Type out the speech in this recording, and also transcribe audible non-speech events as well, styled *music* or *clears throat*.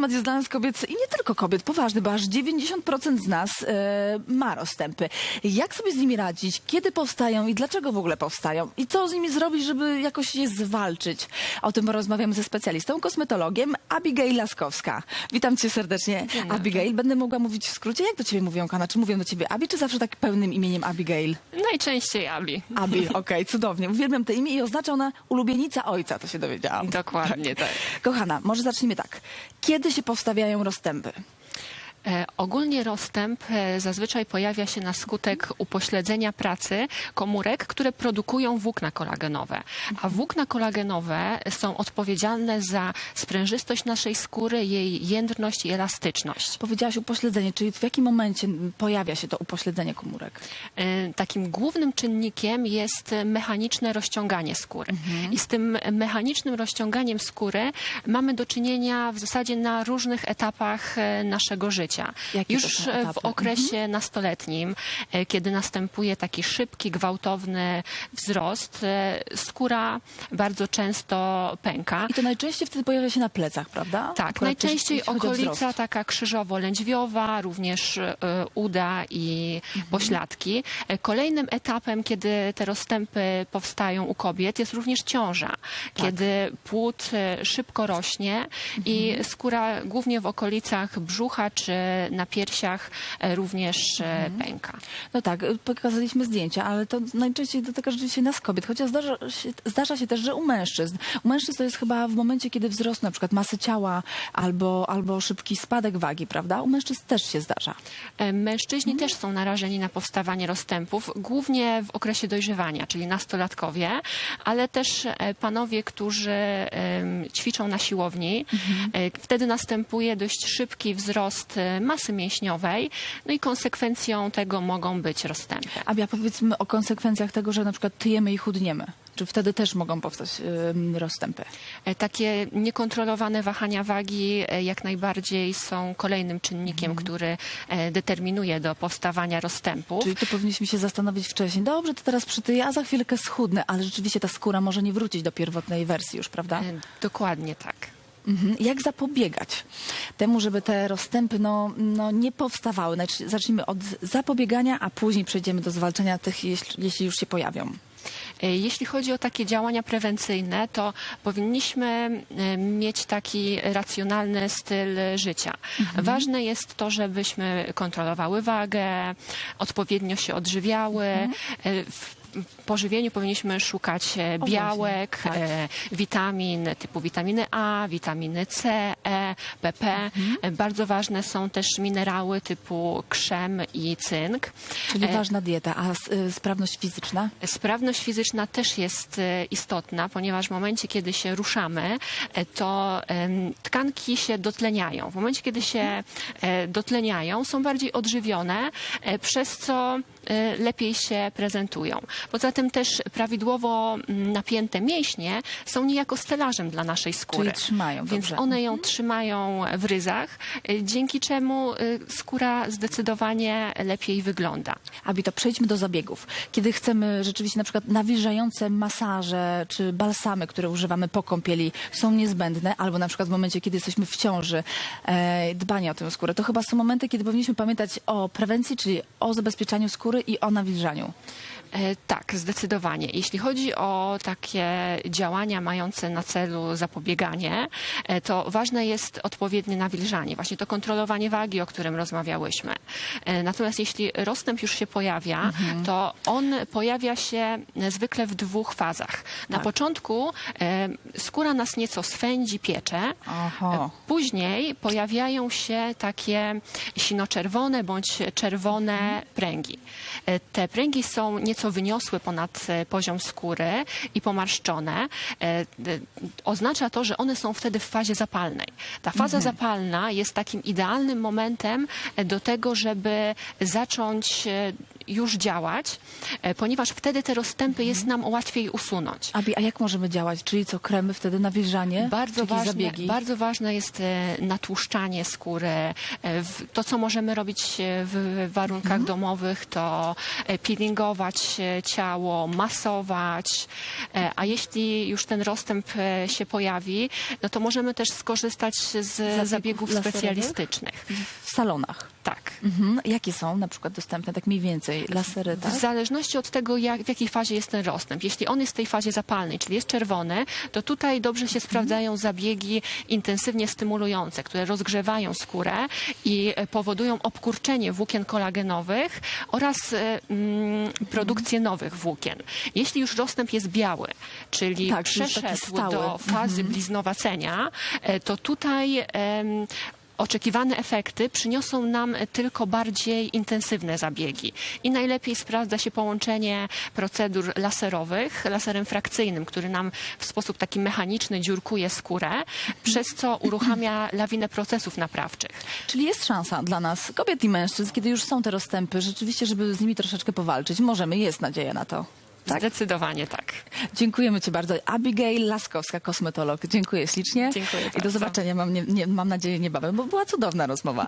temat jest dla nas kobiet i nie tylko kobiet, poważny, bo aż 90% z nas e, ma rozstępy. Jak sobie z nimi radzić? Kiedy powstają i dlaczego w ogóle powstają? I co z nimi zrobić, żeby jakoś je zwalczyć? O tym porozmawiamy ze specjalistą, kosmetologiem Abigail Laskowska. Witam cię serdecznie. Abigail, będę mogła mówić w skrócie. Jak do ciebie mówią, Kana? Czy mówią do ciebie Abi, czy zawsze tak pełnym imieniem Abigail? Najczęściej Abi. Abi, *laughs* okej, cudownie. Uwielbiam te imię i oznacza ona ulubienica ojca, to się dowiedziałam. Dokładnie tak. Kochana, może zacznijmy tak. Kiedy się powstawiają rozstępy? E, ogólnie rozstęp e, zazwyczaj pojawia się na skutek upośledzenia pracy komórek, które produkują włókna kolagenowe. A włókna kolagenowe są odpowiedzialne za sprężystość naszej skóry, jej jędrność i elastyczność. Powiedziałaś upośledzenie, czyli w jakim momencie pojawia się to upośledzenie komórek? E, Takim głównym czynnikiem jest mechaniczne rozciąganie skóry. I z tym mechanicznym rozciąganiem skóry mamy do czynienia w zasadzie na różnych etapach naszego życia. Jakie to Już e, w etapy? okresie nastoletnim, e, kiedy następuje taki szybki, gwałtowny wzrost, e, skóra bardzo często pęka. I to najczęściej wtedy pojawia się na plecach, prawda? Tak, Akurat najczęściej jeśli okolica taka krzyżowo-lędźwiowa, również uda i Mhm. pośladki. Kolejnym etapem, kiedy te rozstępy powstają u kobiet, jest również ciąża, Tak. kiedy płód szybko rośnie i Mhm. skóra głównie w okolicach brzucha czy na piersiach e, również e, Mhm. pęka. No tak, y, pokazaliśmy zdjęcia, ale to najczęściej dotyka rzeczywiście nas kobiet, chociaż zdarza się, zdarza się też, że u mężczyzn. U mężczyzn to jest chyba w momencie, kiedy wzrost na przykład masy ciała albo, albo szybki spadek wagi, prawda? U mężczyzn też się zdarza. E, Mężczyźni Mhm. też są narażeni na powstawanie rozstępów, głównie w okresie dojrzewania, czyli nastolatkowie, ale też e, panowie, którzy ćwiczą na siłowni. Mhm. E, Wtedy następuje dość szybki wzrost e, masy mięśniowej, no i konsekwencją tego mogą być rozstępy. Abia, powiedzmy o konsekwencjach tego, że na przykład tyjemy i chudniemy. Czy wtedy też mogą powstać rozstępy? E, Takie niekontrolowane wahania wagi e, jak najbardziej są kolejnym czynnikiem, który e, determinuje do powstawania rozstępów. Czyli tu powinniśmy się zastanowić wcześniej. Dobrze, to teraz przytyję, a za chwilkę schudnę, ale rzeczywiście ta skóra może nie wrócić do pierwotnej wersji już, prawda? Dokładnie tak. Mhm. Jak zapobiegać temu, żeby te rozstępy no, no, nie powstawały? Znaczy, Zacznijmy od zapobiegania, a później przejdziemy do zwalczenia tych, jeśli, jeśli już się pojawią. E, Jeśli chodzi o takie działania prewencyjne, to powinniśmy e, mieć taki racjonalny styl życia. Ważne jest to, żebyśmy kontrolowały wagę, odpowiednio się odżywiały. E, W pożywieniu powinniśmy szukać e, białek, tak. e, witamin typu witaminy A, witaminy C, E, PP. E, Bardzo ważne są też minerały typu krzem i cynk. Czyli ważna dieta, a sprawność fizyczna? Sprawność fizyczna też jest istotna, ponieważ w momencie, kiedy się ruszamy, to tkanki się dotleniają. W momencie, kiedy się dotleniają, są bardziej odżywione, przez co lepiej się prezentują. Poza tym też prawidłowo mm, napięte mięśnie są niejako stelażem dla naszej skóry. Czyli trzymają, Więc dobrze. one ją trzymają w ryzach, e, dzięki czemu e, skóra zdecydowanie lepiej wygląda. Abi, to przejdźmy do zabiegów. Kiedy chcemy rzeczywiście na przykład nawilżające masaże czy balsamy, które używamy po kąpieli są niezbędne, albo na przykład w momencie, kiedy jesteśmy w ciąży, e, dbanie o tę skórę, to chyba są momenty, kiedy powinniśmy pamiętać o prewencji, czyli o zabezpieczaniu skóry i o nawilżaniu. E, Tak, zdecydowanie. Jeśli chodzi o takie działania mające na celu zapobieganie, e, to ważne jest odpowiednie nawilżanie, właśnie to kontrolowanie wagi, o którym rozmawiałyśmy. E, Natomiast jeśli rozstęp już się pojawia, to on pojawia się zwykle w dwóch fazach. Na Tak. początku skóra nas nieco swędzi, piecze. Oho. Później pojawiają się takie sinoczerwone bądź czerwone pręgi. E, Te pręgi są nieco wyniosłe ponad e, poziom skóry i pomarszczone. E, Oznacza to, że one są wtedy w fazie zapalnej. Ta faza zapalna jest takim idealnym momentem do tego, żeby zacząć już działać, e, ponieważ wtedy te rozstępy jest nam łatwiej usunąć. Abi, a jak możemy działać? Czyli co, kremy wtedy, nawilżanie? Bardzo ważne, zabiegi? bardzo ważne jest e, natłuszczanie skóry. E, To, co możemy robić w warunkach Mhm. domowych, to peelingować ciało, masować. A jeśli już ten rozstęp się pojawi, no to możemy też skorzystać z zabiegów laserowych? specjalistycznych. W salonach. Tak. Mhm. Jakie są na przykład dostępne, tak mniej więcej? Lasery, tak? W zależności od tego, jak, w jakiej fazie jest ten rozstęp. Jeśli on jest w tej fazie zapalnej, czyli jest czerwony, to tutaj dobrze się sprawdzają zabiegi intensywnie stymulujące, które rozgrzewają skórę i e, powodują obkurczenie włókien kolagenowych oraz e, mm, produkcję nowych włókien. Jeśli już rozstęp jest biały, czyli Tak, przeszedł do fazy bliznowacenia, e, to tutaj em, Oczekiwane efekty przyniosą nam tylko bardziej intensywne zabiegi. I najlepiej sprawdza się połączenie procedur laserowych, laserem frakcyjnym, który nam w sposób taki mechaniczny dziurkuje skórę, przez co uruchamia *clears throat* lawinę procesów naprawczych. Czyli jest szansa dla nas, kobiet i mężczyzn, kiedy już są te rozstępy, rzeczywiście, żeby z nimi troszeczkę powalczyć. Możemy, jest nadzieja na to. Tak? Zdecydowanie tak. Dziękujemy Ci bardzo. Abigail Laskowska, kosmetolog. Dziękuję ślicznie. Dziękuję I do bardzo. zobaczenia, mam, nie, nie, mam nadzieję, niebawem, bo była cudowna rozmowa.